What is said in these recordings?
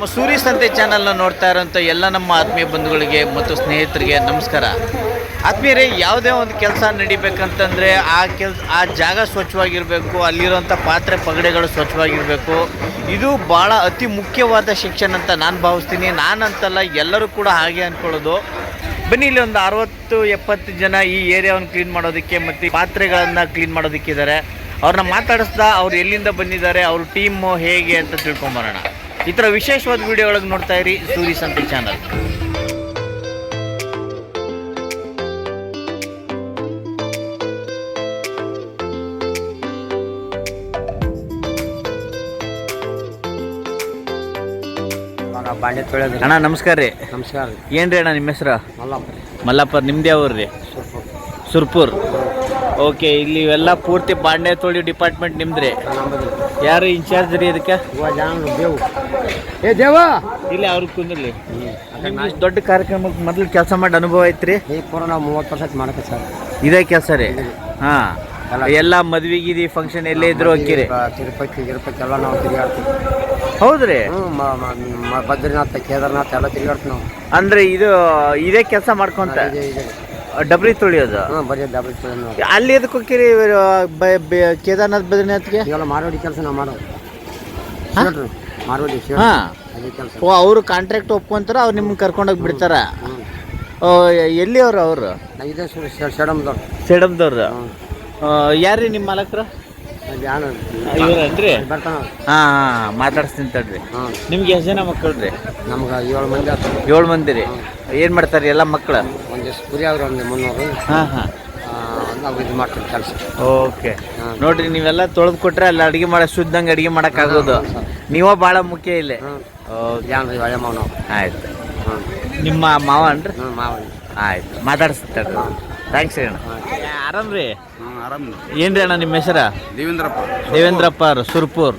ನಮ್ಮ ಸೂರ್ಯ ಸಂತೆ ಚಾನಲ್ನ ನೋಡ್ತಾ ಇರೋಂಥ ಎಲ್ಲ ನಮ್ಮ ಆತ್ಮೀಯ ಬಂಧುಗಳಿಗೆ ಮತ್ತು ಸ್ನೇಹಿತರಿಗೆ ನಮಸ್ಕಾರ. ಆತ್ಮೀಯರೇ, ಯಾವುದೇ ಒಂದು ಕೆಲಸ ನಡಿಬೇಕಂತಂದರೆ ಆ ಕೆಲ್, ಆ ಜಾಗ ಸ್ವಚ್ಛವಾಗಿರಬೇಕು, ಅಲ್ಲಿರುವಂಥ ಪಾತ್ರೆ ಪಗಡೆಗಳು ಸ್ವಚ್ಛವಾಗಿರಬೇಕು. ಇದು ಭಾಳ ಅತಿ ಮುಖ್ಯವಾದ ಶಿಕ್ಷಣ ಅಂತ ನಾನು ಭಾವಿಸ್ತೀನಿ. ನಾನಂತಲ್ಲ, ಎಲ್ಲರೂ ಕೂಡ ಹಾಗೆ ಅಂದ್ಕೊಳ್ಳೋದು ಬನ್ನಿ, ಇಲ್ಲಿ ಒಂದು ಅರವತ್ತು, ಎಪ್ಪತ್ತು ಜನ ಈ ಏರಿಯಾವನ್ನು ಕ್ಲೀನ್ ಮಾಡೋದಕ್ಕೆ ಮತ್ತು ಪಾತ್ರೆಗಳನ್ನು ಕ್ಲೀನ್ ಮಾಡೋದಕ್ಕಿದ್ದಾರೆ ಅವ್ರನ್ನ ಮಾತಾಡಿಸ್ತಾ ಅವ್ರು ಎಲ್ಲಿಂದ ಬಂದಿದ್ದಾರೆ, ಅವ್ರ ಟೀಮು ಹೇಗೆ ಅಂತ ತಿಳ್ಕೊಂಬರೋಣ. ಈ ಥರ ವಿಶೇಷವಾದ ವಿಡಿಯೋಗಳಿಗೆ ನೋಡ್ತಾ ಇರಿ ಸೂರಿ ಸಂತೆ ಚಾನಲ್ ಬಾಂಡೆ ಅಣ್ಣ ನಮಸ್ಕಾರ ರೀ. ನಮಸ್ಕಾರ ರೀ. ಏನ್ರಿ ಅಣ್ಣ ನಿಮ್ಮ ಹೆಸರು? ಮಲ್ಲಪ್ಪ ರೀ. ಮಲ್ಲಪ್ಪ ನಿಮ್ದು ರೀ? ಸುರ್ಪುರ್. ಓಕೆ ಇಲ್ಲಿ ಇವೆಲ್ಲ ಪೂರ್ತಿ ಪಾಂಡೆ ತೊಳಿ ಡಿಪಾರ್ಟ್ಮೆಂಟ್ ನಿಮ್ದ್ರಿ? ಯಾರು ಇನ್ಚಾರ್ಜ್ ರೀ ಇದಕ್ಕೆ? ದೇವು. ಏ ದೇವ! ಇಲ್ಲಿ ಅವ್ರಿಗೆ ಕುಂದಿರ್ಲಿ. ಇಷ್ಟು ದೊಡ್ಡ ಕಾರ್ಯಕ್ರಮಕ್ಕೆ ಮೊದಲು ಕೆಲಸ ಮಾಡಿ ಅನುಭವ ಐತ್ರಿ? ಈ ಕೊರೋನಾ ನಾವು ಮೂವತ್ತು ಪರ್ಸೆಂಟ್ ಮಾಡಕ್ಕೆ ಸರ್. ಇದೇ ಕೆಲಸ ರೀ? ಹಾ. ಎಲ್ಲ ಮದ್ವೆ ಗಿದಿ ಫಂಕ್ಷನ್ ಎಲ್ಲೇ ಇದ್ರು ಹಾಕಿರಿ ತಿರುಪತಿ ತಿರುಪತಿ ಎಲ್ಲ ನಾವು ತಿರುಗಾಡ್ತೀವಿ. ಹೌದ್ರಿ? ಬದ್ರಿನಾಥ ಕೇದಾರ್ನಾಥ ಎಲ್ಲ ತಿರುಗಾಡ್ತೀವಿ ನಾವು. ಅಂದ್ರೆ ಇದು ಇದೇ ಕೆಲಸ ಮಾಡ್ಕೊಂತ? ಇದೆ ಇದೆ ಡಬ್ರಿ ತುಳಿಯೋದು ಬರೀ ಡಬಲ್ ಅಲ್ಲಿ ಎದಕ್ಕೆ ಹೋಗ್ತೀರಿ ಬ- ಬ- ಕೇದಾರ್ನಾಥ್ ಬದ್ರಿನಾಥ್ಗೆ? ಇವೆಲ್ಲ ಮಾರೋಡಿ ಕೆಲಸ ನಾವು ಮಾಡೋದು ಶೇಟ್ರು ಶೇಟ್ ಹಾ. ಅದೇ ಕೆಲಸ. ಓ ಅವರು ಕಾಂಟ್ರಾಕ್ಟ್ ಒಪ್ಕೊಂತಾರ ಅವ್ರು ನಿಮ್ಗೆ ಕರ್ಕೊಂಡೋಗಿ ಬಿಡ್ತಾರ? ಹ್ಞೂ ಓ ಎಲ್ಲಿ ಅವ್ರು ಅವರು? ನಾವು ಇದೇ ಶೇಡಮ್ದವ್ರು. ಸೇಡಮ್ದವ್ರು ಹ್ಞೂ ಯಾರ್ರಿ ನಿಮ್ಮ ಮಾಲಕ್ರ? ಅಲ್ಲಿ ಯಾರು ಇವ್ರನ್ರಿ? ಬರ್ತಾನ ಹಾ ಹಾ ಮಾತಾಡ್ಸ್ತೀನಿ ತಡ್ರಿ. ಹ್ಞೂ ನಿಮ್ಗೆ ಎಷ್ಟು ಜನ ಮಕ್ಕಳು ರೀ ನಮ್ಗೆ ಏಳು ಮಂದಿ ಏಳು ಮಂದಿ ರೀ ಏನು ಮಾಡ್ತಾರೆ ಎಲ್ಲ ಮಕ್ಕಳು ಕುರಿ ಒಂದು ಮುನ್ನೂರು. ಹಾಂ ಹಾಂ. ನಾವು ಇದು ಮಾಡ್ತೀವಿ ಕೆಲಸ. ಓಕೆ. ನೋಡ್ರಿ ನೀವೆಲ್ಲ ತೊಳೆದು ಕೊಟ್ರೆ ಅಲ್ಲಿ ಅಡುಗೆ ಮಾಡೋ ಶುದ್ಧಂಗೆ ಮಾಡಕ್ ಮಾಡೋಕ್ಕಾಗೋದು. ನೀವ ಭಾಳ ಮುಖ್ಯ ಇಲ್ಲಿ. ಹೊಳೆ ಮಾವ ಆಯ್ತು. ಹ್ಞೂ ನಿಮ್ಮ ಮಾವ ಅನ್ರಿ ಮಾವ ಆಯ್ತು. ಮಾತಾಡಿಸ್ತಾರೆ ಥ್ಯಾಂಕ್ಸ್ ರೀ ಅಣ್ಣ. ಆರಾಮ್ ರೀ? ಹ್ಞೂ ಆರಾಮ ಏನ್ರಿ ಅಣ್ಣ ನಿಮ್ಮ ಹೆಸರ? ದೇವೇಂದ್ರಪ್ಪ. ದೇವೇಂದ್ರಪ್ಪ ಸುರ್ಪುರ್.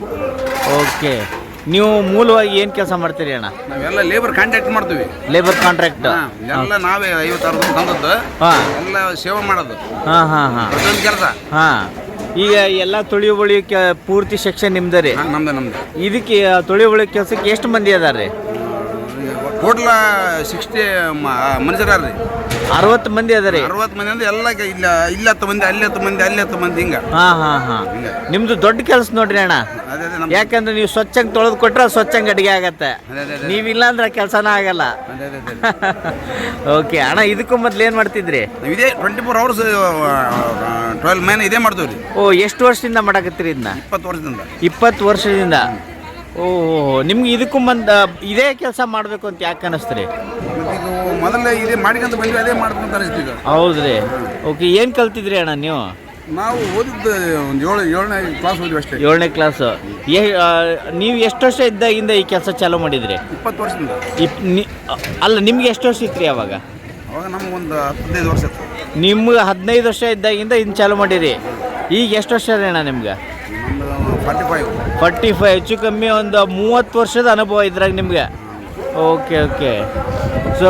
ಓಕೆ. ನೀವು ಮೂಲವಾಗಿ ಏನು ಕೆಲಸ ಮಾಡ್ತೀರಿ ಅಣ್ಣ? ನಾವೆಲ್ಲ ಲೇಬರ್ ಕಾಂಟ್ಯಾಕ್ಟ್ ಮಾಡ್ತೀವಿ. ಲೇಬರ್ ಕಾಂಟ್ರಾಕ್ಟ್ ಹಾ, ಎಲ್ಲ ನಾವೇ ಐವತ್ತು ಅರವತ್ತು ತಂದದ್ದು. ಹಾಂ. ಎಲ್ಲ ಸೇವೆ ಮಾಡೋದು. ಹಾಂ ಹಾಂ ಹಾಂ. ಪ್ರತಿಯೊಂದು ಕೆಲಸ. ಹಾಂ. ಈಗ ಎಲ್ಲ ತೊಳಿ ಬಳಿ ಪೂರ್ತಿ ಸೆಕ್ಷನ್ ನಿಮ್ದು ರೀ? ನಮ್ದು ನಮ್ದು. ಇದಕ್ಕೆ ತೊಳಿ ಬಳಿ ಕೆಲಸಕ್ಕೆ ಎಷ್ಟು ಮಂದಿ ಅದಾರ ರೀ ಟೋಟಲ್ ಸಿಕ್ಸ್ಟಿ ಮನುಷ್ಯರ ರೀ ಅರವತ್ತು ಮಂದಿ ಅದ ರೀ ಅರವತ್ತು ಮಂದಿ ಅಂದ್ರೆ ಎಲ್ಲ ಇಲ್ಲ ಇಲ್ಲ ಹತ್ತು ಮಂದಿ ಅಲ್ಲಿ ಹತ್ತು ಮಂದಿ ಅಲ್ಲಿ ಹತ್ತು ಮಂದಿ ಹಿಂಗ. ಹಾಂ ಹಾಂ ಹಾಂ. ನಿಮ್ದು ದೊಡ್ಡ ಕೆಲಸ ನೋಡ್ರಿ ಅಣ್ಣ. ಅದೇ ಅದೇ ನಮ್ಮ ಯಾಕಂದ್ರೆ ನೀವು ಸ್ವಚ್ಛಂಗೆ ತೊಳೆದು ಕೊಟ್ರೆ ಸ್ವಚ್ಛಂಗ್ ಅಡಿಗೆ ಆಗತ್ತೆ. ಅದೇ ಅದೇ ಅದೇ. ನೀವಿಲ್ಲ ಅಂದ್ರೆ ಕೆಲಸನ ಆಗಲ್ಲ. ಅದೇ ಅದೇ ಅದೇ. ಓಕೆ ಅಣ್ಣ ಇದಕ್ಕೂ ಮೊದ್ಲು ಏನು ಮಾಡ್ತಿದ್ರಿ? ನಾವು ಇದೇ ಟ್ವೆಂಟಿ ಫೋರ್ ಅವರ್ಸ್ ಟ್ವೆಲ್ ಮೇನ್ ಇದೇ ಮಾಡ್ತೀವಿ ರೀ ಓ ಎಷ್ಟು ವರ್ಷದಿಂದ ಮಾಡಕತ್ತೀರಿ ಇದನ್ನ? ಇಪ್ಪತ್ತು ವರ್ಷದಿಂದ. ಇಪ್ಪತ್ತು ವರ್ಷದಿಂದ. ಓ ನಿಮ್ಗೆ ಇದಕ್ಕೂ ಬಂದ ಇದೇ ಕೆಲಸ ಮಾಡಬೇಕು ಅಂತ ಯಾಕೆ ಅನಿಸ್ತ್ರಿ ಮತ್ತೆ ಈಗ ಮೊದಲೇ ಇದೇ ಮಾಡ್ಕೊಂತ ಬಂದ್ವಿ ಅದೇ ಮಾಡ್ಕೊಂತ ಅನಿಸ್ತೀಗ ಹೌದ್ರಿ. ಓಕೆ ಏನು ಕಲ್ತಿದ್ರಿ ಅಣ್ಣ ನೀವು? ನಾವು ಓದಿದ್ದು ಒಂದು ಏಳು ಏಳನೇ ಕ್ಲಾಸ್ ಓದಿವಿ ಅಷ್ಟೇ. ಏಳನೇ ಕ್ಲಾಸ್ ಏ ಆ, ನೀವು ಎಷ್ಟು ವರ್ಷ ಇದ್ದಾಗಿಂದ ಈ ಕೆಲಸ ಚಾಲೂ ಮಾಡಿದ್ರಿ? ಇಪ್ಪತ್ತು ವರ್ಷದಿಂದ. ಇಪ್ ನಿ ಅಲ್ಲ ನಿಮ್ಗೆ ಎಷ್ಟು ವರ್ಷ ಇತ್ತು ರೀ ಅವಾಗ? ಅವಾಗ ನಮ್ಗೆ ಒಂದು ಹದಿನೈದು ವರ್ಷ ಇತ್ತು. ನಿಮ್ಗೆ ಹದಿನೈದು ವರ್ಷ ಇದ್ದಾಗಿಂದ ಇನ್ನು ಚಾಲೂ ಮಾಡಿರಿ. ಈಗ ಎಷ್ಟು ವರ್ಷ ರೀ ಅಣ್ಣ ನಿಮ್ಗೆ? ಫಾರ್ಟಿ ಫೈವ್ ಫಾರ್ಟಿ ಫೈವ್ ಹೆಚ್ಚು ಕಮ್ಮಿ ಒಂದು ಮೂವತ್ತು ವರ್ಷದ ಅನುಭವ ಇದ್ರಾಗ ನಿಮಗೆ? ಓಕೆ ಓಕೆ ಸೊ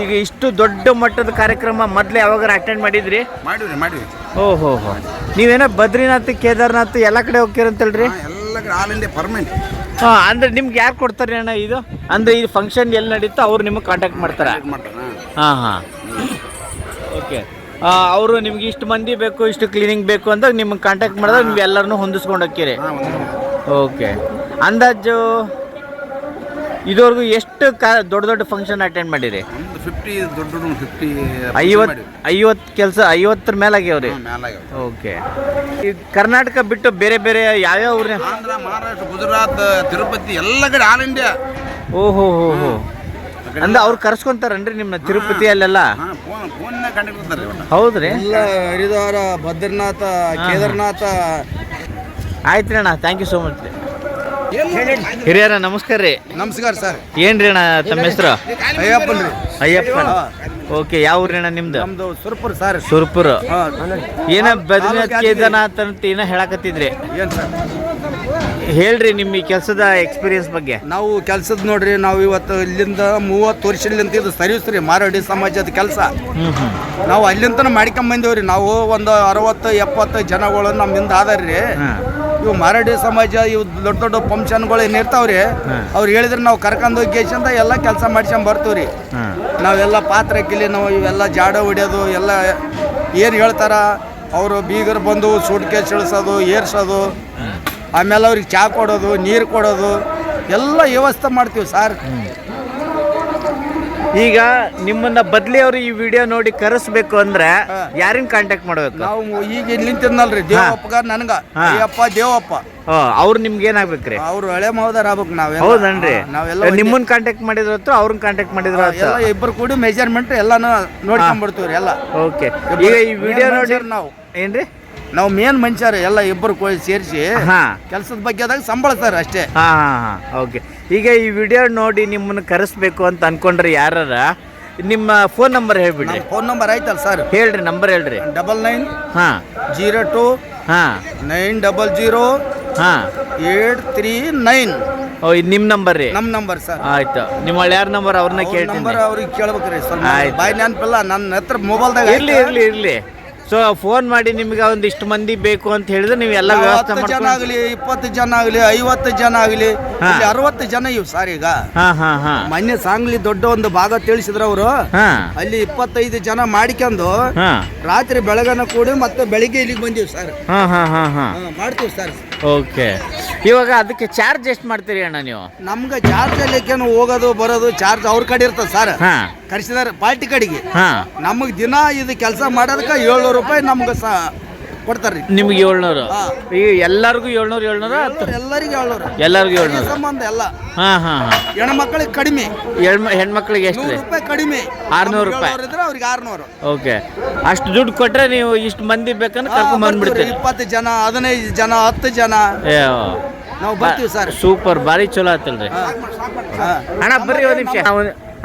ಈಗ ಇಷ್ಟು ದೊಡ್ಡ ಮಟ್ಟದ ಕಾರ್ಯಕ್ರಮ ಮೊದಲೇ ಯಾವಾಗಾರ ಅಟೆಂಡ್ ಮಾಡಿದ್ರಿ? ಮಾಡಿದ್ರಿ ಮಾಡಿವಿ ಓಹೋ ಹೋ ನೀವೇನೋ ಬದ್ರಿನಾಥ್ ಕೇದಾರ್ನಾಥ್ ಎಲ್ಲ ಕಡೆ ಹೋಗ್ತೀರಂತೇಳ್ರಿ ಎಲ್ಲ ಕಡೆ ಆಲ್ ಇಂಡಿಯಾ ಪರ್ಮನೆಂಟ್ ಹಾಂ ಅಂದ್ರೆ ನಿಮ್ಗೆ ಯಾರು ಕೊಡ್ತಾರೆ ಅಣ್ಣ ಇದು? ಅಂದ್ರೆ ಈ ಫಂಕ್ಷನ್ ಎಲ್ಲಿ ನಡೀತೋ ಅವ್ರು ನಿಮಗೆ ಕಾಂಟ್ಯಾಕ್ಟ್ ಮಾಡ್ತಾರೆ? ಹಾಂ ಹಾಂ. ಅವರು ನಿಮ್ಗೆ ಇಷ್ಟು ಮಂದಿ ಬೇಕು ಇಷ್ಟು ಕ್ಲೀನಿಂಗ್ ಬೇಕು ಅಂತ ನಿಮ್ಗೆ ಕಾಂಟ್ಯಾಕ್ಟ್ ಮಾಡಿದಾಗ ನೀವು ಎಲ್ಲರನ್ನೂ ಹೊಂದಿಸ್ಕೊಂಡು ಹೋಗ್ತೀರಿ ಓಕೆ ಅಂದಾಜು ಇದುವರೆಗೂ ಎಷ್ಟು ಕಾ ದೊಡ್ಡ ದೊಡ್ಡ ಫಂಕ್ಷನ್ ಅಟೆಂಡ್ ಮಾಡಿರಿ? ಫಿಫ್ಟಿ ದೊಡ್ಡ ಫಿಫ್ಟಿ ಐವತ್ತು ಐವತ್ತು ಕೆಲಸ ಐವತ್ತರ ಮೇಲೆ ಆಗ್ಯಾವ್ರಿ ಓಕೆ ಈ ಕರ್ನಾಟಕ ಬಿಟ್ಟು ಬೇರೆ ಬೇರೆ ಯಾವ್ಯಾವ ಊರಿನ? ಆಂಧ್ರ ಮಹಾರಾಷ್ಟ್ರ ಗುಜರಾತ್ ತಿರುಪತಿ ಎಲ್ಲ ಕಡೆ ಆಲ್ ಇಂಡಿಯಾ ಓಹೋ ಹೋ ಹೋ ಅಂದ್ರೆ ಅವ್ರು ಕರ್ಸ್ಕೊಂತಾರನ್ರಿ ನಿಮ್ಮ ತಿರುಪತಿ ಅಲ್ಲೆಲ್ಲ ಹೌದ್ರಿ? ಎಲ್ಲ ಹರಿದ್ವಾರ ಬದ್ರಿನಾಥ ಕೇದಾರ್ನಾಥ. ಆಯ್ತು ರೀ ಅಣ್ಣ ಥ್ಯಾಂಕ್ ಯು ಸೋ ಮಚ್ ರೀ ಹಿರಿಯರ ನಮಸ್ಕಾರ ರೀ. ನಮಸ್ಕಾರ ಸರ್. ಏನ್ರಿ ಅಣ್ಣ ತಮ್ಮ ಹೆಸರು? ಅಯ್ಯಪ್ಪನ್ ರೀ. ಅಯ್ಯಪ್ಪ ಓಕೆ ಯಾವ ಊರಿ ಅಣ್ಣ ನಿಮ್ದು? ನಮ್ದು ಸುರ್ಪುರ್ ಸರ್. ಸುರ್ಪುರ. ಏನ ಬದ್ರಿನಾಥ್ ಕೇದಾರ್ನಾಥ್ ಅಂತ ಏನ ಹೇಳಕತ್ತಿದ್ರಿ? ಏನು ಸರ್? ಹೇಳ್ರಿ ನಿಮ್ಮ ಈ ಕೆಲಸದ ಎಕ್ಸ್ಪೀರಿಯನ್ಸ್ ಬಗ್ಗೆ. ನಾವು ಕೆಲ್ಸದ ನೋಡ್ರಿ ನಾವು ಇವತ್ತು ಇಲ್ಲಿಂದ ಮೂವತ್ತು ವರ್ಷದಿಂದ ಇದು ಸರ್ವಿಸ್ ರೀ ಮಾರಾಡಿ ಸಮಾಜದ ಕೆಲಸ. ನಾವು ಅಲ್ಲಿಂದ ಮಾಡ್ಕೊಂಬಂದೇವ್ರಿ ನಾವು ಒಂದು ಅರವತ್ತು ಎಪ್ಪತ್ತು ಜನಗಳು ನಮ್ಮಿಂದ ಆದಾರ್ರಿ. ರೀ ಇವು ಮಾರಾಡಿ ಸಮಾಜ ಇವು ದೊಡ್ಡ ದೊಡ್ಡ ಫಂಕ್ಷನ್ಗಳು ಏನು ಇರ್ತಾವ್ರಿ. ಅವ್ರು ಹೇಳಿದ್ರೆ ನಾವು ಕರ್ಕೊಂಡು ಹೋಗಿ ಕೇಸಿಂದ ಎಲ್ಲ ಕೆಲಸ ಮಾಡ್ಸ್ಕೊಂಡ್ ಬರ್ತೀವ್ರಿ. ರೀ ನಾವೆಲ್ಲ ಪಾತ್ರೆ ಕಿಲಿ ನಾವು ಇವೆಲ್ಲ ಜಾಡ ಹೊಡಿಯೋದು ಎಲ್ಲ ಏನು ಹೇಳ್ತಾರ? ಅವರು ಬೀಗರು ಬಂದು ಸೂಟ್ ಕೇಸ್ ಇಳಿಸೋದು ಏರ್ಸೋದು. ಆಮೇಲೆ ಅವ್ರಿಗೆ ಚಹಾ ಕೊಡೋದು ನೀರು ಕೊಡೋದು ಎಲ್ಲ ವ್ಯವಸ್ಥೆ ಮಾಡ್ತೀವಿ ಸರ್. ಈಗ ನಿಮ್ಮನ್ನ ಬದ್ಲಿ ಅವರು ಈ ವಿಡಿಯೋ ನೋಡಿ ಕರೆಸ್ಬೇಕು ಅಂದ್ರೆ ಹಾ. ಯಾರನ್ನ ಕಾಂಟ್ಯಾಕ್ಟ್ ಮಾಡ್ಬೇಕು? ನಾವು ಈಗ ಇಲ್ಲಿ ನಿಂತಿದ್ನಲ್ರಿ ದೇವಪ್ಪಗ ನನ್ಗ. ಅಯ್ಯಪ್ಪ ದೇವಪ್ಪ. ಅವ್ರು ನಿಮ್ಗೆ ಏನಾಗ್ಬೇಕ್ರಿ? ಅವ್ರು ಹಳೆ ಮಹೋದರ ಆಗ್ಬೇಕು ನಾವೆಲ್ಲ. ಹೌದನ್ರಿ. ನಾವೆಲ್ಲ ನಿಮ್ಮನ್ನ ಕಾಂಟ್ಯಾಕ್ಟ್ ಮಾಡಿದ್ರ ಅವ್ರನ್ನ ಕಾಂಟ್ಯಾಕ್ಟ್ ಮಾಡಿದ್ರ ಎಲ್ಲ ಇಬ್ಬರು ಕೂಡಿ ಮೆಜರ್ಮೆಂಟ್ ಎಲ್ಲಾನು ನೋಡ್ಕೊಂಡ್ಬಿಡ್ತೀವ್ರಿ ಎಲ್ಲ. ಓಕೆ ಈಗ ಈ ವಿಡಿಯೋ ನೋಡಿ ನಾವು. ಏನ್ರಿ? ನಾವು ಮೇನ್ ಮನುಷ್ಯರು ಎಲ್ಲ ಇಬ್ಬರು ಸೇರಿಸಿ ಹಾ. ಕೆಲಸದ ಸಂಬಳ ಸರ್ ಅಷ್ಟೇ. ಹಾ ಓಕೆ ಈಗ ಈ ವಿಡಿಯೋ ನೋಡಿ ನಿಮ್ಮನ್ನು ಕರೆಸ್ಬೇಕು ಅಂತ ಅನ್ಕೊಂಡ್ರೆ ಯಾರ ನಿಮ್ಮ ಫೋನ್ ನಂಬರ್ ಹೇಳ್ಬಿಡಿ. ಫೋನ್ ನಂಬರ್ ಆಯ್ತಲ್ಲ ಸರ್ ಹೇಳ್ರಿ ನಂಬರ್ ಹೇಳ್ರಿ. ಡಬಲ್ ನೈನ್ ಹಾ. ಜೀರೋ ಟು ಹಾ. ನೈನ್ ಡಬಲ್ ಜೀರೋ ಹಾ. ಏಟ್ ತ್ರೀ ನೈನ್ ಓ ಇದು ನಿಮ್ಮ ನಂಬರ್ ರೀ. ನಮ್ಮ ನಂಬರ್ ಸರ್ ಆಯ್ತು. ನಿಮ್ಮ ಯಾರ ನಂಬರ್ ಅವ್ರನ್ನ ಕೇಳ್ತೀನಿ. ನಂಬರ್ ಅವ್ರಿಗೆ ಕೇಳ್ಬೇಕ್ರಿ ಸರ್. ಬಾಯ್ ನೆನಪಿಲ್ಲ ನನ್ನ ಹತ್ರ ಮೊಬೈಲ್ದಾಗ ಇರ್ಲಿ ಇರ್ಲಿ ಇರ್ಲಿ. ಸೊ ಫೋನ್ ಮಾಡಿ ನಿಮ್ಗೆ ಒಂದಿಷ್ಟು ಮಂದಿ ಬೇಕು ಅಂತ ಹೇಳಿದ್ರೆ ನೀವು ಎಲ್ಲ ವ್ಯವಸ್ಥೆ ಹತ್ತು ಜನ ಮಾಡ್ಕೊಂಡು ಆಗಲಿ ಇಪ್ಪತ್ತು ಜನ ಆಗಲಿ ಐವತ್ತು ಜನ ಆಗಲಿ ಹಾ. ಅರವತ್ತು ಜನ ಇವ್ ಸರ್ ಈಗ. ಹಾ ಹಾ ಹಾ. ಮೊನ್ನೆ ಸಾಂಗ್ಲಿ ದೊಡ್ಡ ಒಂದು ಭಾಗ ತಿಳಿಸಿದ್ರ ಅವರು. ಹಾ. ಅಲ್ಲಿ ಇಪ್ಪತ್ತೈದು ಜನ ಮಾಡಿಕೊಂಡು ಹಾ. ರಾತ್ರಿ ಬೆಳಗನ ಕೂಡಿ ಮತ್ತೆ ಬೆಳಿಗ್ಗೆ ಇಲ್ಲಿಗೆ ಬಂದೀವಿ ಸರ್ ಹಾ ಹಾ ಹಾ ಹಾ. ಹಾ, ಮಾಡ್ತೀವಿ ಸರ್ ಓಕೆ. ಇವಾಗ ಅದಕ್ಕೆ ಚಾರ್ಜ್ ಎಷ್ಟು ಮಾಡ್ತೀರಿ ಅಣ್ಣ ನೀವು? ನಮ್ಗೆ ಚಾರ್ಜ್ ಅಲ್ಲಿಕೇನು ಹೋಗೋದು ಬರೋದು ಚಾರ್ಜ್ ಅವ್ರ ಕಡೆ ಇರ್ತದೆ ಸರ್ ಹಾ. ಕರ್ಸಿದಾರೆ ಪಾರ್ಟಿ ಕಡೆಗೆ. ಹಾ. ನಮಗೆ ದಿನ ಇದು ಕೆಲಸ ಮಾಡೋದಕ್ಕೆ ಏಳ್ನೂರು ರೂಪಾಯಿ ನಮ್ಗೆ ಸ ಕೊಡ್ತಾರ್ರಿ. ನಿಮ್ಗೆ ಏಳ್ನೂರು. ಈಗ ಎಲ್ಲರಿಗೂ ಏಳ್ನೂರು ಏಳ್ನೂರು ಹತ್ತು? ಎಲ್ಲರಿಗೂ ಏಳ್ನೂರು. ಎಲ್ಲರಿಗೂ ಈ ಏಳ್ನೂರು. ಸಂಬಂಧ ಎಲ್ಲ. ಹಾಂ ಹಾಂ ಹಾಂ. ಹೆಣ್ಮಕ್ಳಿಗೆ ಕಡಿಮೆ. ಹೆಣ್ಮ ಹೆಣ್ಮಕ್ಳಿಗೆ ಎಷ್ಟು ನೂರು ರೀ ರೂಪಾಯಿ ಕಡಿಮೆ. ಆರ್ನೂರು ರೂಪಾಯಿ. ಏಳ್ನೂರು ಇದ್ರೆ ಅವ್ರಿಗೆ ಆರ್ನೂರು. ಓಕೆ. ಅಷ್ಟು ದುಡ್ಡು ಕೊಟ್ರೆ ನೀವು ಇಷ್ಟು ಮಂದಿ ಬೇಕಂದ್ರೆ ಕರ್ಕೊಂಡ್ ಬಂದ್ಬಿಡ್ತೀರಿ. ಇಪ್ಪತ್ತು ಜನ ಹದಿನೈದು ಜನ ಹತ್ತು ಜನ. ಏ ನಾವು ಬರ್ತೀವಿ ಸರ್. ಸೂಪರ್ ಭಾರಿ ಚಲೋ ಆತಲ್ರಿ. ಹಾ. ಅಣ್ಣ ಬರ್ರಿ ಒಂದ್ ನಿಮಿಷ.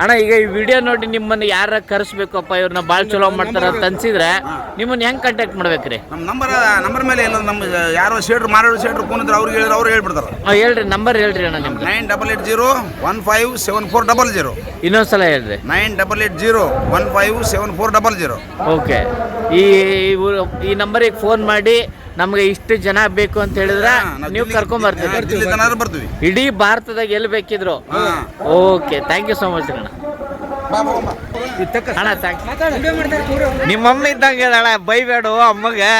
ಅಣ್ಣ ಈಗ ಈ ವಿಡಿಯೋ ನೋಡಿ ನಿಮ್ಮನ್ನ ಯಾರ ಕರೆಸ್ಬೇಕಪ್ಪ? ಇವ್ರನ್ನ ಭಾಳ ಚಲೋ ಮಾಡ್ತಾರ ಅಂತ ಅನ್ಸಿದ್ರೆ ನಿಮ್ಮನ್ನ ಹೆಂಗ್ ಕಾಂಟ್ಯಾಕ್ಟ್ ಮಾಡ್ಬೇಕ್ರಿ? ನಮ್ಮ ನಂಬರ್ ನಂಬರ್ ಮೇಲೆ ಇಲ್ಲ ನಮ್ಮ ಯಾರೋ ಶೇಡ್ರು ಮಾರಾಡೋ ಶೇಡ್ರು ಕೂನಿದ್ರೆ ಅವ್ರಿಗೆ ಹೇಳಿದ್ರೆ ಅವ್ರು ಹೇಳ್ಬಿಡ್ತಾರೆ. ಆ, ಹೇಳ್ರಿ ನಂಬರ್ ಹೇಳ್ರಿ ಅಣ್ಣ ನಿಮ್ಗೆ nine double eight zero one five seven four double zero. ಇನ್ನೊಂದ್ಸಲ ಹೇಳ್ರಿ. Nine double eight zero one five seven four double zero. Okay. ಈ ಇವ್ರು- ಈ ನಂಬರಿಗೆ ಫೋನ್ ಮಾಡಿ ನಮ್ಗೆ ಇಷ್ಟು ಜನ ಬೇಕು ಅಂತ ಹೇಳಿದ್ರೆ ನೀವು ಕರ್ಕೊಂಡ್ ಬರ್ತೀರಿ ದಿಲ್ಲಿ ತನಕ ಬರ್ತೀವಿ. ಇಡೀ ಭಾರತದಾಗ ಎಲ್ಲಿ ಬೇಕಿದ್ರು. Okay thank you so much ಅಣ್ಣ. ಅಣ್ಣ ಥ್ಯಾಂಕ್ ನಿಮ್ಮ ಅಮ್ಮ ಇದ್ದಂಗೆ ಅಣ್ಣ ಬೈಬೇಡು ಅಮ್ಮಗೆ.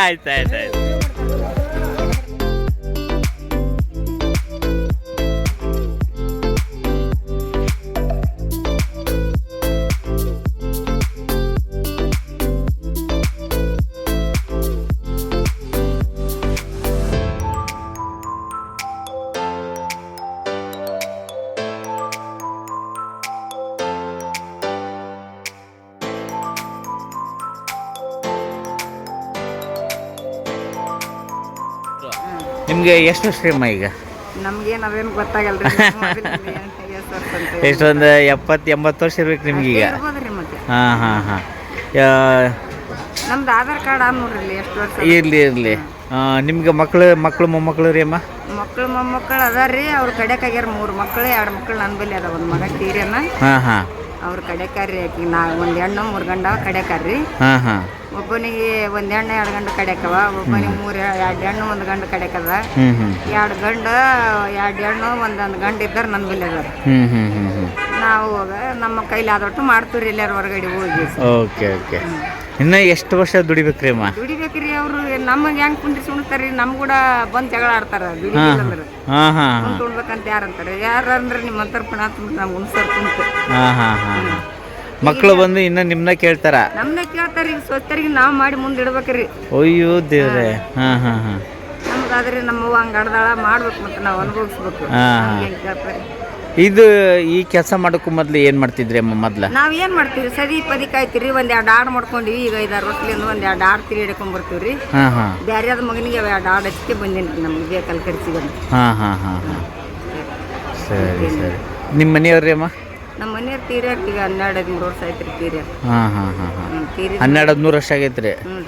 ಆಯ್ತು ಆಯ್ತು ಆಯ್ತು. ನಿಮಗೆ ಎಷ್ಟು ಶ್ರೀಮ ಈಗ? ನಮ್ಗೇನು ಅದೇನು ಗೊತ್ತಾಗಲ್ರಿ ಎಷ್ಟೊಂದು ಎಪ್ಪತ್ತು ಎಂಬತ್ತು ವರ್ಷ ಇರ್ಬೇಕು ನಿಮ್ಗೆ ಈಗ. ಹಾಂ ಹಾಂ ಹಾಂ. ನಮ್ದು ಆಧಾರ್ ಕಾರ್ಡ್ ಆದ್ ನೋಡ್ರಿ ಇಲ್ಲಿ ಎಷ್ಟು ವರ್ಷ ಇರಲಿ ಇರಲಿ. ನಿಮ್ಗೆ ಮಕ್ಕಳು ಮಕ್ಕಳು ಮೊಮ್ಮಕ್ಕಳು ರೀ ಅಮ್ಮ? ಮಕ್ಳು ಮೊಮ್ಮಕ್ಕಳು ಅದಾರ್ರಿ. ಅವ್ರ ಕಡೆಕಾಗ್ಯಾರ ಮೂರು ಮಕ್ಕಳು ಎರಡು ಮಕ್ಕಳು ನನ್ನ ಬಲ್ಲಿ ಅದ ಒಂದು ಮಗ ತೀರ್ಯನ ಹಾಂ ಹಾಂ. ಅವ್ರ ಕಡೆಕಾರ್ರಿ ಆಕಿ ನಾ ಒಂದು ಹೆಣ್ಣು ಮೂರು ಗಂಡ ಕಡೆಕಾರ್ರಿ ಹಾ ಹಾ. ಒಬ್ಬನಿಗೆ ಒಂದು ಹೆಣ್ಣು ಎರಡು ಗಂಡು ಕಡೆಕವ ಒಬ್ಬನಿಗೆ ಮೂರು ಎರಡು ಹೆಣ್ಣು ಒಂದು ಗಂಡು ಕಡೆಕದ ಹ್ಞೂ ಎರಡು ಗಂಡು ಎರಡು ಹೆಣ್ಣು ಒಂದೊಂದು ಗಂಡು ಇದ್ದಾರೆ ನನ್ನ ಬಲ್ಲಿ ಅದಾರ. ನಾವು ನಮ್ಮ ಕೈಲಿ ಆದಷ್ಟು ಮಾಡ್ತೀವಿ ಎಲ್ಲಾರು ಹೊರಗಡೆ ಹೋಗಿ. Okay okay. ಇನ್ನು ಎಷ್ಟು ವರ್ಷ ದುಡಿಬೇಕ್ರಿ ಅಮ್ಮ? ದುಡಿಬೇಕ್ರಿ ಅವ್ರು ನಮಗೆ ಹೆಂಗ್ ಕುಂಡ್ರಿಸಿ ಉಣ್ತಾರ್ರಿ ನಮ್ ಕೂಡ ಬಂದ್ ಜಗಳ ಆಡ್ತಾರ ಹಾಂ ಹಾ ಕುಂತ ಉಣ್ಬೇಕಂತ ಯಾರಂತಾರೆ? ಯಾರು ಅಂದ್ರೆ ನಿಮ್ಮ ಅಂತರ್ಪಣ ಅಂತ ನಮ್ಗೆ ಉಣ್ಸರ್ ಕುಂತು. ಹಾ ಹಾಂ ಹಾಂ. ಮಕ್ಕಳು ಬಂದು ಇನ್ನ ನಿಮ್ನ ಕೇಳ್ತಾರ? ನಮ್ನ ಕೇಳ್ತಾರ ಈಗ ಸ್ವಚ್ಛರಿಗೆ ನಾವ್ ಮಾಡಿ ಮುಂದೆ ಇಡ್ಬೇಕ್ರಿ. ಅಯ್ಯೋ ದೇವ್ರೆ. ಹಾ ಹಾ ಹಾ. ನಮ್ಗಾದ್ರೆ ನಮ್ಮವ್ವ ಹಂಗ ಅಡ್ದಾಳ ಮಾಡ್ಬೇಕು ಮತ್ತೆ ನಾವು ಅನುಭವಿಸ್ಬೇಕು. ಹಾ. ಹೆಂಗ್ ಕೇಳ್ತಾರೆ ಇದು ಈ ಕೆಲಸ ಮಾಡೋಕ್ಕೂ ಮೊದಲು ಏನು ಮಾಡ್ತಿದ್ರಿ ಅಮ್ಮ ಮೊದ್ಲು? ನಾವ್ ಏನ್ ಮಾಡ್ತೀವಿ? ಸರಿ ಪದಿ ಕಾಯ್ತೀರಿ. ಒಂದ್ ಎರಡು ಆಡ್ ಮಾಡ್ಕೊಂಡಿವಿ. ಈಗ ಐದಾರು ವರ್ಷದಿಂದ ಒಂದ್ ಎರಡು ಆಡ್ ತಿರಿ ಹಿಡ್ಕೊಂಡ್ ಬರ್ತೀವ್ರಿ ಹಾಂ ಹಾಂ. ಬ್ಯಾರೆ ಆದ ಮಗನಿಗೆ ಎರಡು ಆಡ್ ಹಚ್ಚಿ ಬಂದೇನ್ರಿ ನಮ್ಗೆ ಬೇಕಲ್ಲಿ ಕರ್ಸಿಗಂತ ಹಾಂ ಹಾಂ ಹಾಂ ಹಾಂ. ಸರಿ ಸರಿ. ನಿಮ್ಮ ಮನೆಯವ್ರಿ ಅಮ್ಮ? ನಮ್ಮ ಮನೆಯವ್ರು ತೀರ್ಯಾರ ಈಗ ಹನ್ನೆರಡು ಹದಿಮೂರು ವರ್ಷ ಆಯ್ತ್ರಿ ತೀರ್ಯಾರ. ಹಾಂ ಹಾಂ ಹಾಂ ಹಾಂ. ತೀರಿ ಹನ್ನೆರಡು ಹದಿಮೂರು ವರ್ಷ ಆಗೈತ್ರಿ ಹ್ಞೂ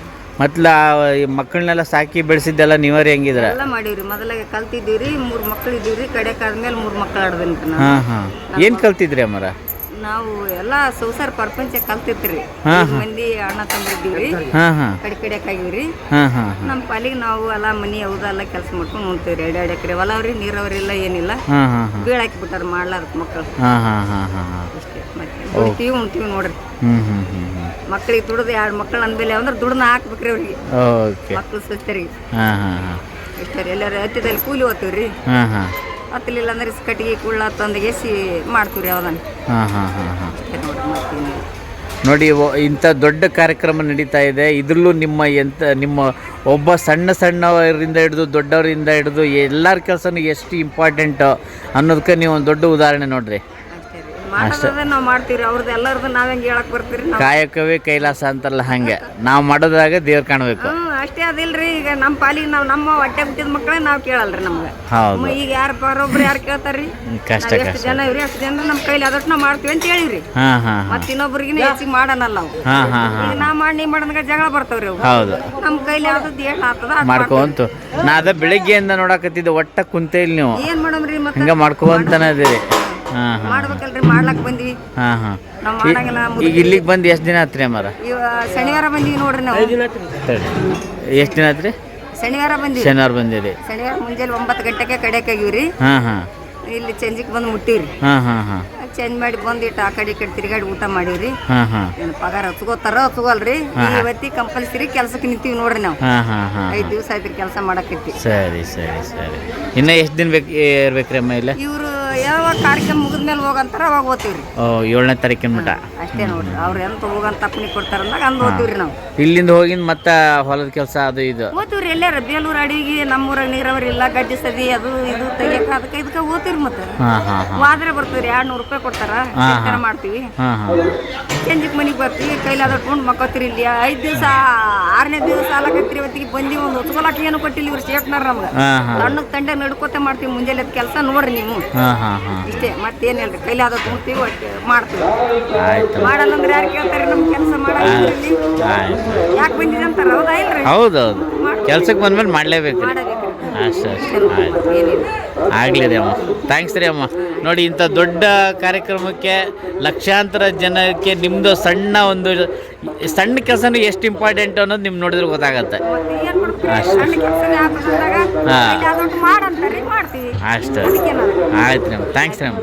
ಮೊದ್ಲು ಈ ಮಕ್ಕಳನ್ನೆಲ್ಲ ಸಾಕಿ ಬೆಳೆಸಿದ್ದೆಲ್ಲ ನೀವೇ ಹೆಂಗಿದ್ರ? ಎಲ್ಲ ಮಾಡೀವ್ರಿ. ಮೊದಲಾಗೆ ಕಲ್ತಿದ್ದೀವ್ರಿ ಮೂರು ಮಕ್ಳು ಇದ್ದೀವ್ರಿ ಕಡೆ ಕಾದ್ಮೇಲೆ ಮೂರು ಮಕ್ಳು ಆಡ್ದೇನ್ರಿ ಹಾಂ ಹಾಂ. ಏನು ಕಲ್ತಿದ್ರಿ ಅಮ್ಮರ? ನಾವು ಎಲ್ಲ ಸೌಸಾರ ಪ್ರಪಂಚ ಕಲ್ತಿತ್ರಿ ಮಂದಿ ಅಣ್ಣ ತಂದಿದ್ದೀವಿ ಕಡೆ ಹಾಂ ಹಾಂ ನಮ್ಮ ಪಾಲಿಗೆ ನಾವು ಎಲ್ಲ ಮನಿ ಎಲ್ಲ ಕೆಲಸ ಮಾಡ್ಕೊಂಡು ಉಣ್ತೀವ್ರಿ. ಎರಡು ಎರಡು ಎಕರೆ ಹೊಲ ಅವ್ರಿ ಇಲ್ಲ ಏನಿಲ್ಲ. ಬೀಳಾಕಿ ಬಿಟ್ಟಾರ ಮಾಡ್ಲಾರ್ದ ಮಕ್ಕಳು ಅಷ್ಟೇ. ಮತ್ತೆ ಉಣ್ತೀವಿ ನೋಡ್ರಿ. ಮಕ್ಕಳಿಗೆ ಮಕ್ಳಿಗೆ ದುಡ್ದು ಎರಡು ಮಕ್ಕಳು ಅಂದ್ಮೇಲೆ ಅಂದ್ರೆ ದುಡ್ಡನ್ನ ಹಾಕ್ಬೇಕ್ರಿ ಅವ್ರಿಗೆ. ಓಕೆ. ಮಕ್ಳು ಸ್ವಚ್ಛರಿಗೆ ಹಾಂ ಹಾಂ ಹಾಂ. ಇಷ್ಟೇ ಎಲ್ಲರೂ ಹತ್ತಿದಲ್ಲಿ ಕೂಲಿ ಹೋಗ್ತೀವ್ರಿ ಹಾಂ ಹಾಂ ಹತ್ತಲಿಲ್ಲ ಅಂದ್ರೆ ಇಸ್ ಕಟ್ಟಿಗೆ ಕುಳ್ಳ ತಂದಗೆಸಿ ಮಾಡ್ತೀವ್ರಿ ಯಾವ್ದನ್ನ ಹಾಂ ಹಾಂ ಹಾಂ ಹಾಂ. ನೋಡ್ರಿ ನೋಡಿ ಒ- ಇಂಥ ದೊಡ್ಡ ಕಾರ್ಯಕ್ರಮ ನಡೀತಾ ಇದೆ. ಇದರಲ್ಲೂ ನಿಮ್ಮ ಎಂತ ನಿಮ್ಮ ಒಬ್ಬ ಸಣ್ಣ ಸಣ್ಣವರಿಂದ ಹಿಡಿದು ದೊಡ್ಡವರಿಂದ ಹಿಡಿದು ಎಲ್ಲರ ಕೆಲಸನೂ ಎಷ್ಟು ಇಂಪಾರ್ಟೆಂಟ್ ಅನ್ನೋದಕ್ಕೆ ನೀವು ಒಂದು ದೊಡ್ಡ ಉದಾಹರಣೆ ನೋಡ್ರಿ. ಅಷ್ಟೇ ರೀ. ಮಾಡೋದ ನಾವು ಅವ್ರದ್ದು ಎಲ್ಲರದ್ದು ನಾವ್ ಹೆಂಗೆ ಹೇಳಕ್ ಬರ್ತೀರಿ ನಾವು. ಕಾಯಕವೇ ಕೈಲಾಸ ಅಂತಾರಲ್ಲ ಹಾಗೆ. ನಾವು ಮಾಡೋದ್ರಾಗ ದೇವ್ರು ಕಾಣಬೇಕು. ಹ್ಞೂ ಅಷ್ಟೇ ಅದಿಲ್ರಿ. ಈಗ ನಮ್ಮ ಪಾಲಿಗೆ ನಾವು ನಮ್ಮ ಹೊಟ್ಟೆ ಹುಟ್ಟಿದ ಮಕ್ಕಳೇ ನಾವು ಕೇಳಲ್ರಿ ನಮ್ಗೆ. ಹೌದು. ಮ- ಈಗ ಯಾರು ಪರೊಬ್ರು ಯಾರು ಕೇಳ್ತಾರ್ರಿ? ಕಷ್ಟ ನಾವ್ ಎಷ್ಟು ಕಷ್ಟ. ಜನ ಇವ್ರಿ ಅಷ್ಟು ಜನ ನಮ್ಮ ಕೈಲಿ ಅದಷ್ಟು ನಾವು ಮಾಡ್ತೀವಿ ಅಂತ ಹೇಳಿವ್ರಿ ಹಾ ಹಾ ಹಾಂ. ಮತ್ತೆ ಇನ್ನೊಬ್ರಿಗಿನ ಹೆಚ್ಚಿಗೆ ಮಾಡೋಣಲ್ಲ ಅವು ಹಾಂ ಹಾಂ ಹಾಂ. ಈಗ ನಾ ಮಾಡಿ ನೀ ಮಾಡೋದಾಗ ಜಗಳ ಬರ್ತಾವ್ರಿ ಅವು. ಹೌದು. ನಮ್ಮ ಕೈಲಿ ಯಾವ್ದು ಏನ್ ಆಗ್ತದ ಅದ್ ಮಾಡ್ಕೊಂತು ನಾ ಅದ ಬೆಳಿಗ್ಗೆಯಿಂದ ನೋಡಕತ್ತಿದ್ದೆ ಒಟ್ಟ ಕುಂತೇ ಇಲ್ಲ ನೀವು. ಏನ್ ರೀ ಮತ್ತೆ? ಹಂಗೆ ಮಾಡ್ಕೊಂತಾನೆ ಇದೀರಿ. ಮಾಡ್ಬೇಕಲ್ರಿ ಮಾಡ್ಲಕ್ ಬಂದ್ವಿ. ಹಾ ಹಾ. ನಾವ್ ಮಾಡಂಗಿಲ್ಲ ಈಗ ಇಲ್ಲಿಗೆ ಬಂದು ಎಷ್ಟು ದಿನ ಆತ್ರಿ ಅಮ್ಮಾರ? ಇವ ಶನಿವಾರ ಬಂದೀವಿ ನೋಡ್ರಿ ನಾವು. ಎಷ್ಟು ದಿನ ಆತ್ರಿ? ಶನಿವಾರ ಬಂದೀವಿ. ಶನಿವಾರ ಬಂದಿರಿ ಶನಿವಾರ ಮುಂಜಾನೆ ಒಂಬತ್ತು ಗಂಟೆಗೆ ಕಡೆಕ್ ಆಗಿವ್ರಿ. ಹಾ ಹಾ. ಇಲ್ಲಿ ಚೇಂಜಿಗೆ ಬಂದು ಮುಟ್ಟಿವ್ರಿ. ಹಾ ಹಾ ಹಾ. ಚೇಂಜ್ ಮಾಡಿ ಬಂದು ಇಟ್ಟು ಆ ಕಡೆ ಈ ಕಡೆ ತಿರುಗಾಡಿ ಊಟ ಮಾಡೀವ್ರಿ. ಹಾಂ ಹಾಂ. ಏನ್ ಪಗಾರ ಹಚ್ಕೋತಾರ ಹಚ್ಕೋಲ್ರಿ ಇವತ್ತಿ ಕಂಪಲ್ಸರಿ ಕೆಲ್ಸಕ್ಕೆ ನಿಂತೀವಿ ನೋಡ್ರಿ ನಾವು. ಹಾ ಹಾ ಹಾ ಐದು ದಿವಸ ಆಯ್ತು ಕೆಲಸ ಮಾಡಕತ್ತಿ. ಸರಿ ಸರಿ ಸರಿ. ಇನ್ನ ಎಷ್ಟು ದಿನ ಬೇಕು ಇರ್ಬೇಕ್ರಿ ಅಮ್ಮ ಇಲ್ಲ? ಇವರು ಯಾವಾಗ ಕಾರ್ಯಕ್ರಮ ಮುಗಿದ್ಮೇಲೆ ಹೋಗಂತಾರ ಅವಾಗ ಓದ್ತೀವ್ರಿ. ಓ ಏಳನೇ ತಾರೀಕಿನ ಮಟ. ಅಷ್ಟೇ ನೋಡ್ರಿ. ಅವ್ರು ಎಂತ ಹೋಗಂತ ತಪ್ಪನಿ ಕೊಡ್ತಾರ ಅಂದಾಗ ಅಂದ್ ಓದ್ತೀವ್ರಿ ನಾವು. ಇಲ್ಲಿಂದ ಹೋಗಿಂದ ಮತ್ತೆ ಹೊಲದ ಕೆಲಸ ಅದು ಇದು? ಓದ್ತೀವ್ರಿ ಎಲ್ಲಾರ ಬೇಲೂರು ಅಡಿಗೆ ನಮ್ಮೂರಾಗ ನೀರಾವರಿ ಇಲ್ಲ ಗಡ್ಡಿ ಸದಿ ಅದು ಇದು ತೆಗಿಯಕ ಅದಕ್ಕೆ ಇದಕ್ಕೆ ಓದ್ತೀವ್ರಿ ಮತ್ತೆ. ಹೋದ್ರೆ ಬರ್ತೀವ್ರಿ ಎರಡು ನೂರು ರೂಪಾಯಿ ಕೊಡ್ತಾರ ಚಿಂತನ ಮಾಡ್ತೀವಿ. ಚೆಂಜಿಕ್ ಮನಿಗೆ ಬರ್ತೀವಿ ಕೈಲಾದ ಉಂಡು ಮಕ್ಕೋತೀರಿ ಇಲ್ಲಿ. ಐದು ದಿವಸ ಆರನೇ ದಿವಸ ಆಲಕತ್ರಿ ಇವತ್ತಿಗೆ ಬಂದಿ ಒಂದು ಹೊತ್ಕೊಳಕ್ಕೆ ಏನು ಕೊಟ್ಟಿಲ್ಲ ಇವ್ರು ಸೇಟ್ನಾರ ನಮ್ಗೆ. ಹಾಂ ತಂಡ ನಡ್ಕೋತ ಮಾಡ್ತೀವಿ ಮುಂಜಾನೆ ಕೆಲಸ ನೋಡ್ರಿ ನೀವು. ಇಷ್ಟೇ ಮತ್ತೇನಿಲ್ರಿ ಕೈಲಾದ ಒಟ್ಟು ಮಾಡ್ತೀವಿ. ಮಾಡಲ್ಲ ಅಂದ್ರೆ ಯಾರು ಕೇಳ್ತಾರೆ ನಮ್ಮ ಕೆಲಸ ಮಾಡಲ್ಲ ಯಾಕೆ ಬಂದಿದೆ ಅಂತಾರ? ಹೌದಾ ಇಲ್ರಿ? ಹೌದೌದು. ಕೆಲ್ಸಕ್ಕೆ ಬಂದ್ಮೇಲೆ ಮಾಡಲೇಬೇಕು. ರೀ ಅಷ್ಟು ಅಷ್ಟೇ. ಅಷ್ಟೇ ಆಯ್ತು. ಏನಿಲ್ಲ ಆಗಲಿ ರೀ ಅಮ್ಮ. ಥ್ಯಾಂಕ್ಸ್ ರೀ ಅಮ್ಮ. ನೋಡಿ ಇಂಥ ದೊಡ್ಡ ಕಾರ್ಯಕ್ರಮಕ್ಕೆ ಲಕ್ಷಾಂತರ ಜನಕ್ಕೆ ನಿಮ್ಮದು ಸಣ್ಣ ಒಂದು ಸಣ್ಣ ಕೆಲಸನೂ ಎಷ್ಟು ಇಂಪಾರ್ಟೆಂಟ್ ಅನ್ನೋದು ನಿಮ್ಗೆ ನೋಡಿದ್ರೆ ಗೊತ್ತಾಗತ್ತೆ. ಮತ್ತೆ ಹಾಂ. ಅಷ್ಟೇ. ಆಯ್ತು ರೀ ಅಮ್ಮ. ಥ್ಯಾಂಕ್ಸ್ ರೀ ಅಮ್ಮ.